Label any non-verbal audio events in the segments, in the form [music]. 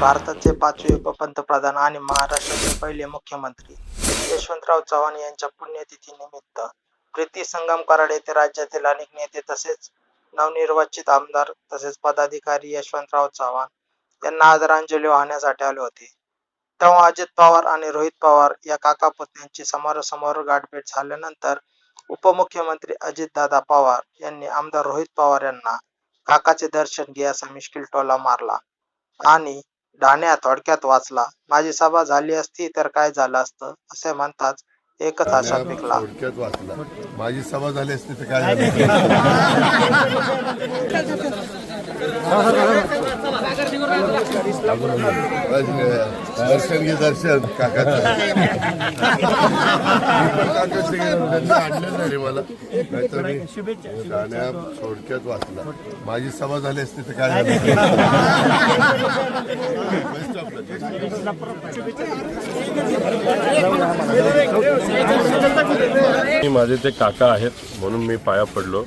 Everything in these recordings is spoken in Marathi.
भारताचे पाचवे उपपंतप्रधान आणि महाराष्ट्राचे पहिले मुख्यमंत्री यशवंतराव चव्हाण यांच्या पुण्यतिथीनिमित्त प्रीती संगम कराड येथे राज्यातील अनेक नेते तसेच नवनिर्वाचित आमदार तसेच पदाधिकारी यशवंतराव चव्हाण यांना आदरांजली वाहण्यासाठी आले होते. तेव्हा अजित पवार आणि रोहित पवार या काका पुतण्यांची समोरासमोर गाठभेट झाल्यानंतर उपमुख्यमंत्री अजितदादा पवार यांनी आमदार रोहित पवार यांना काकाचे दर्शन घे असा मिश्किल टोला मारला आणि डाण्या थोडक्यात वाचला. माझी सभा झाली असती तर काय झालं असतं? असे म्हणताच एकच आशा पिकला. थोडक्यात वाचला. माझी सभा झाली असती तर काय [laughs] झालं [laughs] दर्शन घे दर्शन काकाचं आणलं नाही रे मला नाहीतर मी गाण्या थोडक्यात वाचला माझी सभा झाली असती तर काय झालं मी माझे ते काका आहेत म्हणून मी पाया पडलो.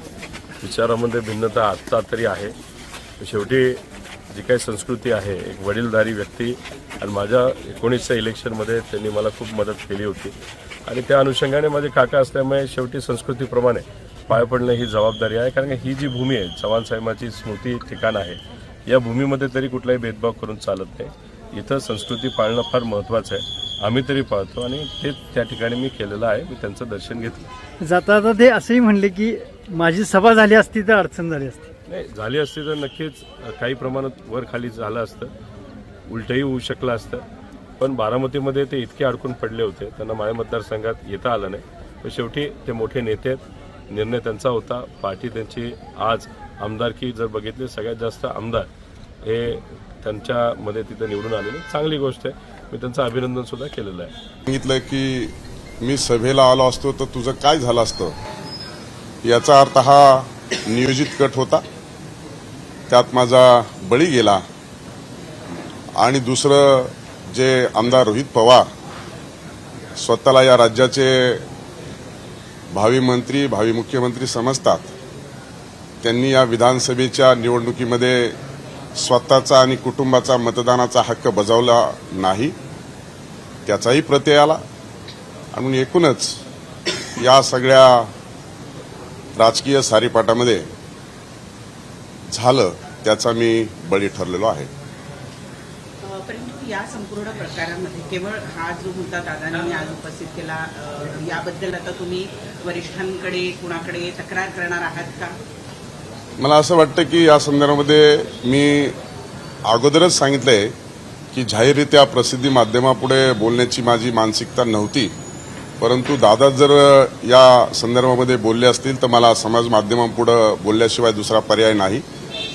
विचारामध्ये भिन्नता आत्ता तरी आहे. शेवटी जी काही संस्कृती आहे एक वडीलधारी व्यक्ती आणि माझ्या एकोणीसच्या इलेक्शनमध्ये त्यांनी मला खूप मदत केली होती. आणि त्या अनुषंगाने माझे काका असल्यामुळे शेवटी संस्कृतीप्रमाणे पाय पडणं ही जबाबदारी आहे कारण की ही जी भूमी आहे चव्हाण साहेबांची स्मृती ठिकाण आहे या भूमीमध्ये तरी कुठलाही भेदभाव करून चालत नाही. इथं संस्कृती पाळणं फार महत्त्वाचं आहे. आम्ही तरी पाळतो आणि ते त्या ठिकाणी मी केलेलं आहे मी त्यांचं दर्शन घेतलं. जाता जाता ते असंही म्हणले की माझी सभा झाली असती तर अडचण झाली असती. नाही झाली असती तर नक्कीच काही प्रमाणात वर खाली झालं असतं. उलटही होऊ शकलं असतं. पण बारामतीमध्ये ते इतके अडकून पडले होते त्यांना माझ्या मतदारसंघात येता आलं नाही. पण शेवटी ते मोठे नेते आहेत. निर्णय त्यांचा होता. पार्टी त्यांची आज आमदारकी जर बघितली सगळ्यात जास्त आमदार हे त्यांच्यामध्ये तिथं निवडून आलेले. चांगली गोष्ट आहे. मी त्यांचं अभिनंदन सुद्धा केलेलं आहे. सांगितलं की मी सभेला आलो असतो तर तुझं काय झालं असतं? याचा अर्थ हा नियोजित कट होता. त्यात माझा बळी गेला. आणि दुसरं जे आमदार रोहित पवार स्वतःला या राज्याचे भावी मंत्री भावी मुख्यमंत्री समजतात. त्यांनी या विधानसभेच्या निवडणुकीमध्ये स्वतःचा आणि कुटुंबाचा मतदानाचा हक्क बजावला नाही. त्याचाही प्रत्यय आला. आणि एकूणच या सगळ्या राजकीय सारीपाटामध्ये झालं त्याचा मी बळी ठरलेलो आहे. अ, परंतु या संपूर्ण प्रकारामध्ये केवळ हा जो मुद्दा दादांनी आज उपस्थित केला अ, याबद्दल आता तुम्ही वरिष्ठांकडे कुणाकडे तक्रार करणार आहात का? मला असं वाटतं की या संदर्भामध्ये मी अगोदरच सांगितलंय की जाहीररित्या प्रसिद्धी माध्यमापुढे बोलण्याची माझी मानसिकता नव्हती. परंतु दादा जर या संदर्भामध्ये बोलले असतील तर मला समाज माध्यमांपुढे बोलल्याशिवाय दुसरा पर्याय नाही.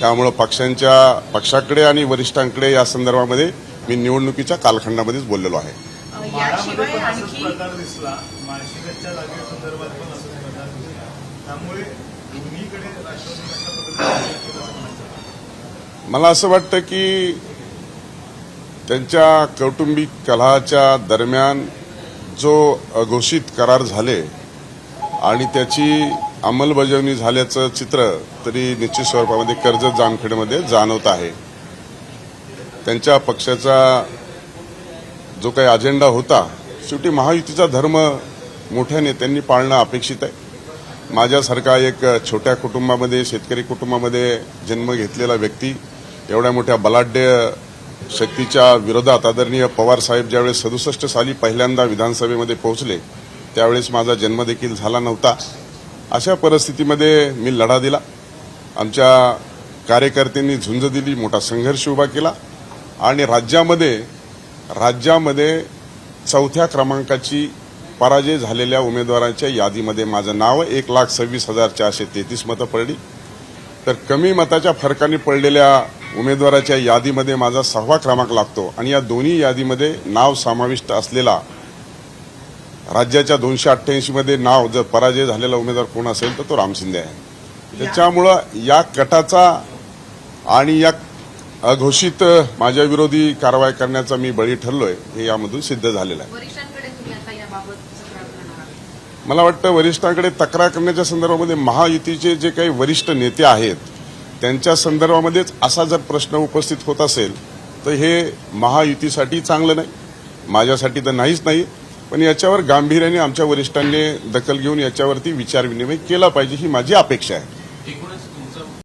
त्यामुळं पक्षांच्या पक्षाकडे आणि वरिष्ठांकडे या संदर्भामध्ये मी निवडणुकीच्या कालखंडामध्येच बोललेलो आहे. मला असं वाटतं की त्यांच्या कौटुंबिक कलहाच्या दरम्यान जो अघोषित करार झाले आणि त्याची अंमलबजावणी झाल्याचं चित्र तरी निश्चित स्वरूपामध्ये कर्जत जामखेडमध्ये जाणवत आहे. त्यांच्या पक्षाचा जो काही अजेंडा होता शेवटी महायुतीचा धर्म मोठ्या नेत्यांनी पाळणं अपेक्षित आहे. माझ्यासारखा एक छोट्या कुटुंबामध्ये शेतकरी कुटुंबामध्ये जन्म घेतलेला व्यक्ती एवढ्या मोठ्या बलाढ्य शक्तीच्या विरोधात आदरणीय पवार साहेब ज्यावेळेस सदुसष्ट साली पहिल्यांदा विधानसभेमध्ये पोहोचले त्यावेळेस माझा जन्मदेखील झाला नव्हता. अशा परिस्थितीमध्ये मी लढा दिला. आमच्या कार्यकर्त्यांनी झुंज दिली मोठा संघर्ष उभा केला आणि राज्यामध्ये राज्यामध्ये चौथ्या क्रमांकाची पराजय झालेल्या उमेदवारांच्या यादीमध्ये माझं नाव एक लाख सव्वीस हजार चारशे तेहतीस मतं पडली. तर कमी मताच्या फरकाने पडलेल्या उमेदवाराच्या यादीमध्ये माझा सहावा क्रमांक लागतो आणि या दोन्ही यादीमध्ये नाव समाविष्ट असलेला राज्याच्या दोनशे अठ्ठ्याऐंशी मध्ये नाव जर पराजय झालेला उमेदवार कोण असेल तर तो राम शिंदे आहे. त्याच्यामुळं या कटाचा आणि या अघोषित माझ्या विरोधी कारवाई करण्याचा मी बळी ठरलोय हे यामधून सिद्ध झालेलं आहे. मला वाटतं वरिष्ठांकडे तक्रार करण्याच्या संदर्भामध्ये महायुतीचे जे काही वरिष्ठ नेते आहेत त्यांच्या संदर्भामध्येच असा जर प्रश्न उपस्थित होत असेल तर हे महायुतीसाठी चांगलं नाही. माझ्यासाठी तर नाहीच नाही. पण याच्यावर गांभीर्याने आमच्या वरिष्ठांनी दखल घेऊन याच्यावरती विचारविनिमय केला पाहिजे ही माझी अपेक्षा आहे.